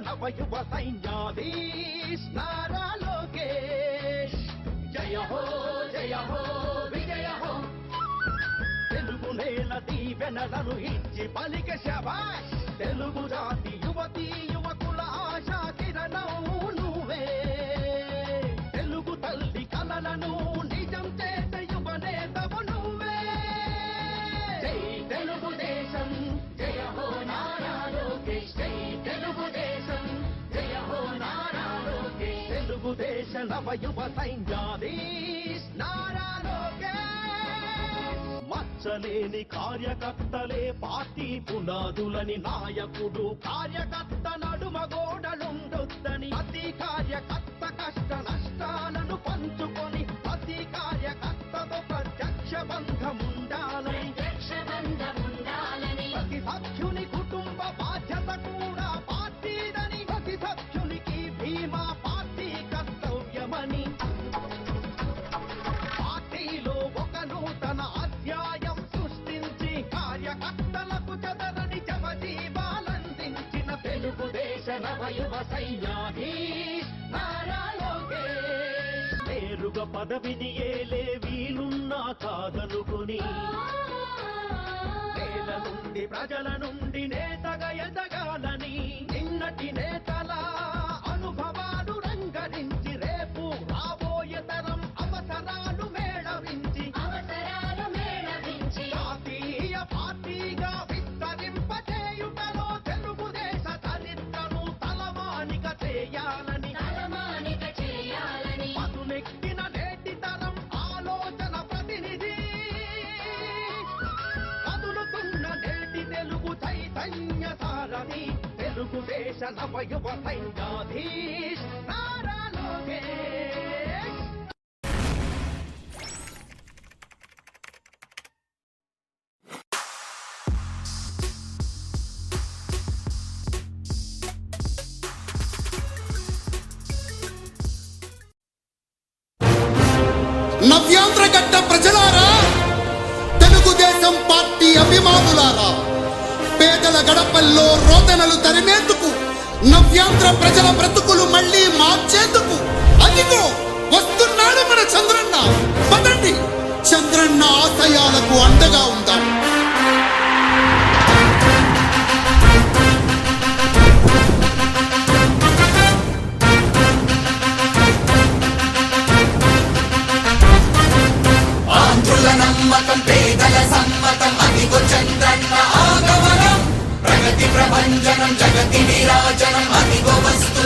నవ యువ నారా లోకేష్ జయ హో జయ హో విజయ హో తెలుగు నేల దీవెనలను ఇచ్చి పలిక శబాష్ తెలుగు జాతి యువతి యువకుల ఆశా కిరణం నువ్వే. తెలుగు తల్లి కలలను మచ్చలేని కార్యకర్తలే పార్టీ పునాదులని నాయకుడు. కార్యకర్త నడుమ సైన్యాధీష్ నారా లోకేష్. నేరుగా పదవిని ఏలే వీలున్నా కాదనుకుని. నేల నుండి ప్రజల నుండి నేతగా ఎదగాలని. నిన్నటి నే తెలుగుదేశ నవయువ సైన్యాధీష్ నారా లోకేష్ ప్రజలారా తెలుగుదేశం పార్టీ అభిమానులారా పేదల గడపల్లో రోదనలు తరిమేందుకు నవ్యాంధ్ర ప్రజల బ్రతుకులు మళ్ళీ మార్చేందుకు అదిగో వస్తున్నాడు మన చంద్రన్న. పదండి. చంద్రన్న ఆశయాలకు అండగా ఉందాం. ఆంధ్రుల నమ్మకం పేదల సమ్మతం. జగతి విరాజనం అదిగో వస్తుంది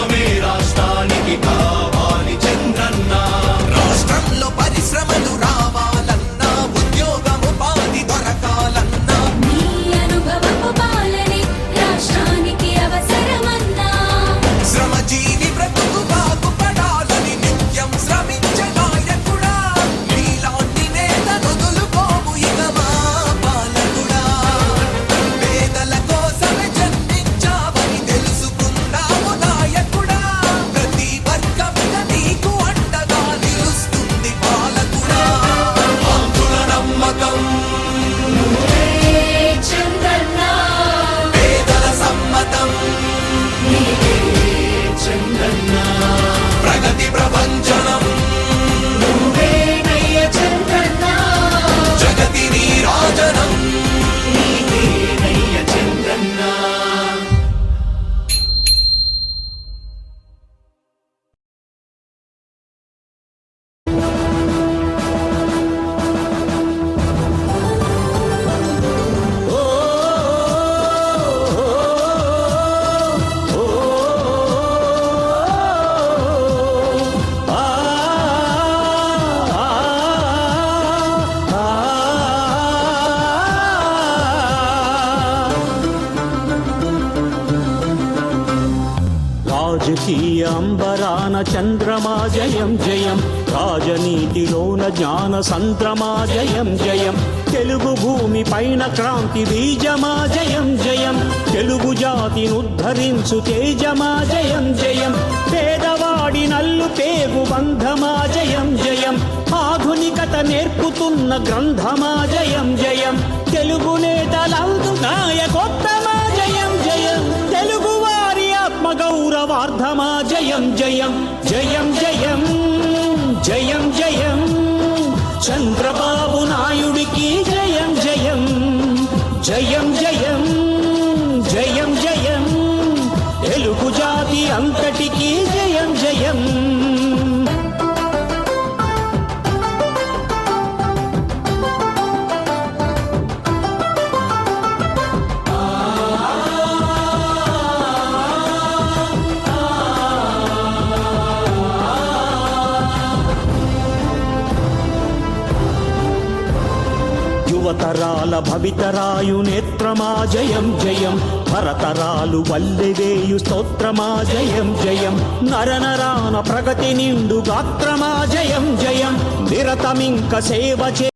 విప్లవమే రాష్ట్రానికి కా అంబరాన చంద్రమా జయం జయం. రాజనీతిలోన జ్ఞాన సంద్రమా జయం జయం. తెలుగు భూమి పైన క్రాంతి బీజమా జయం జయం. తెలుగు జాతిని ఉద్ధరించు తేజమా జయం జయం. పేదవాడి నల్లు పేగు బంధమా జయం జయం. ఆధునికత నేర్పుతున్న గ్రంథమా జయం జయం. తెలుగు నేతలందు నాయకొత్త గౌరవార్థమా జయం జయం జయం జయం జయం జయం. చంద్రబాబు నాయుడికి జయం జయం జయం జయం. యువతరాల భవితరాయు నేత్రమా జయం జయం. భరతరాలు వల్లెవేయు స్తోత్రమా జయం జయం. నరనరాన ప్రగతి నిండు గాత్రమా జయం జయం. నిరతమింక సేవ చే